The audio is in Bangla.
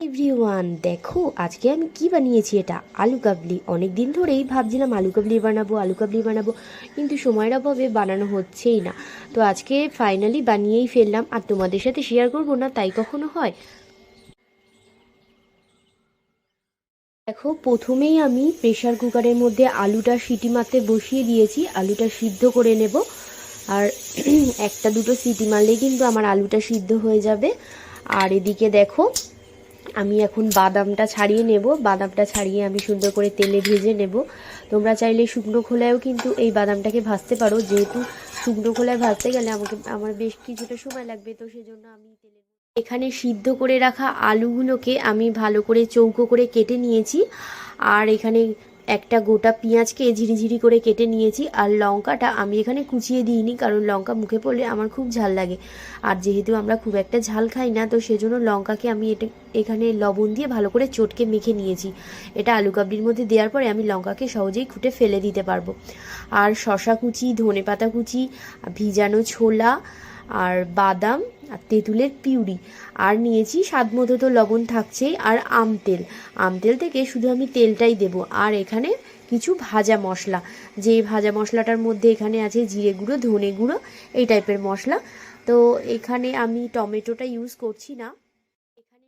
এভরিওয়ান দেখো, আজকে আমি কি বানিয়েছি এটা? আলু কাবলি। অনেক দিন ধরেই ভাবছিলাম আলু কাবলি বানাবো, আলু কাবলি বানাবো, কিন্তু সময়ের অভাবে বানানো হচ্ছেই না। তো আজকে ফাইনালি বানিয়েই ফেললাম, আর তোমাদের সাথে শেয়ার করব না, তাই কখনো হয়? দেখো, প্রথমেই আমি প্রেশার কুকারের মধ্যে আলুটা সিটি মারতে বসিয়ে দিয়েছি, আলুটা সিদ্ধ করে নেব। আর একটা দুটো সিটি মারলেই কিন্তু আমার আলুটা সিদ্ধ হয়ে যাবে। আর এদিকে দেখো আমি এখন বাদামটা ছাড়িয়ে নেব। বাদামটা ছাড়িয়ে আমি সুন্দর করে তেলে ভেজে নেব। তোমরা চাইলে শুকনো খোলায়ও কিন্তু এই বাদামটাকে ভাজতে পারো। যেহেতু শুকনো খোলায় ভাজতে গেলে আমাকে, আমার বেশ কিছুটা সময় লাগবে, তো সেজন্য আমি তেলে এখানে সিদ্ধ করে রাখা আলুগুলোকে আমি ভালো করে চৌকো করে কেটে নিয়েছি। আর এখানে একটা গোটা পেঁয়াজকে ঝিরিঝিরি করে কেটে নিয়েছি আর লঙ্কাটা আমি এখানে কুচিয়ে দিইনি, কারণ লঙ্কা মুখে পড়লে আমার খুব ঝাল লাগে। আর যেহেতু আমরা খুব একটা ঝাল খাই না, তো সেজন্য লঙ্কাকে আমি এটা, এখানে লবণ দিয়ে ভালো করে চটকে মেখে নিয়েছি। এটা আলু কাবলির মধ্যে দেওয়ার পরে আমি লঙ্কাকে সহজেই খুঁটে ফেলে দিতে পারব। আর শশা কুচি ধনে পাতা কুচি, ভিজানো ছোলা আর বাদাম আর তেঁতুলের পিউরি। আর নিয়েছি স্বাদ মতো তো লবণ থাকছেই, আর আম তেল। আম তেল থেকে শুধু আমি তেলটাই দেব। আর এখানে কিছু ভাজা মশলা। যে ভাজা মশলাটার মধ্যে এখানে আছে জিরে গুঁড়ো, ধনে গুঁড়ো, এই টাইপের মশলা। তো এখানে আমি টমেটোটা ইউজ করছি না। এখানে